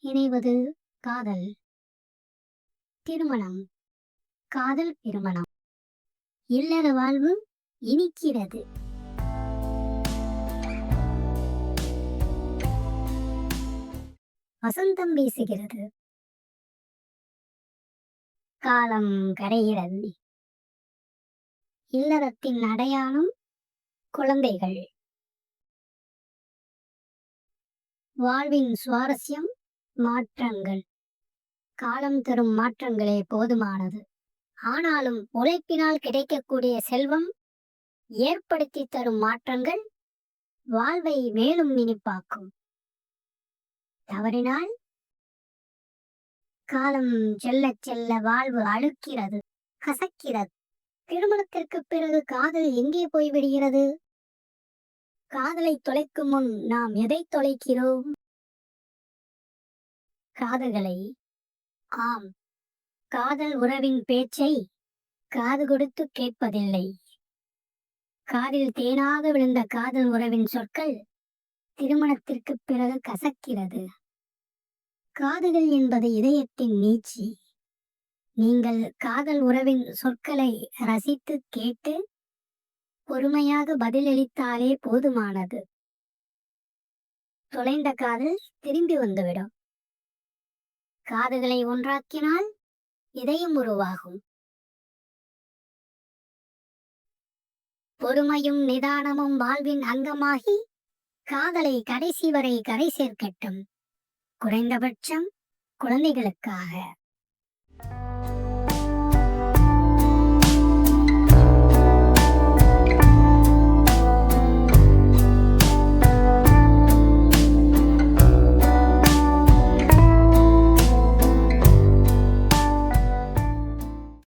தருவது காதல். திருமணம். காதல் திருமணம். இல்லற வாழ்வு இனிக்கிறது. வசந்தம் வீசுகிறது. காலம் கரைகிறது. இல்லறத்தின் அடையாளம் குழந்தைகள். வாழ்வின் சுவாரஸ்யம் மாற்றங்கள். காலம் தரும் மாற்றங்களே போதுமானது. ஆனாலும் உழைப்பினால் கிடைக்கக்கூடிய செல்வம் ஏற்படுத்தி தரும் மாற்றங்கள் வாழ்வை மேலும் இனிப்பாக்கும். தவறினால் காலம் செல்ல செல்ல வாழ்வு அழுக்கிறது கசக்கிறது. திருமணத்திற்கு பிறகு காதல் எங்கே போய்விடுகிறது? காதலை தொலைக்கும் முன் நாம் எதை தொலைக்கிறோம்? காதல்களை. ஆம். காதல் உறவின் பேச்சை காது கொடுத்து கேட்பதில்லை. காதில் தேனாக விழுந்த காதல் உறவின் சொற்கள் திருமணத்திற்கு பிறகு கசக்கிறது. காதுகள் என்பது இதயத்தின் நீச்சி. நீங்கள் காதல் உறவின் சொற்களை ரசித்து கேட்டு பொறுமையாக பதிலளித்தாலே போதுமானது. தொலைந்த காதல் திரும்பி வந்துவிடும். காதுகளை ஒன்றாக்கினால் இதயம் உருவாகும். பொறுமையும் நிதானமும் வாழ்வின் அங்கமாகி காதலை கடைசி வரை கரை சேர்க்கட்டும். குறைந்தபட்சம் குழந்தைகளுக்காக.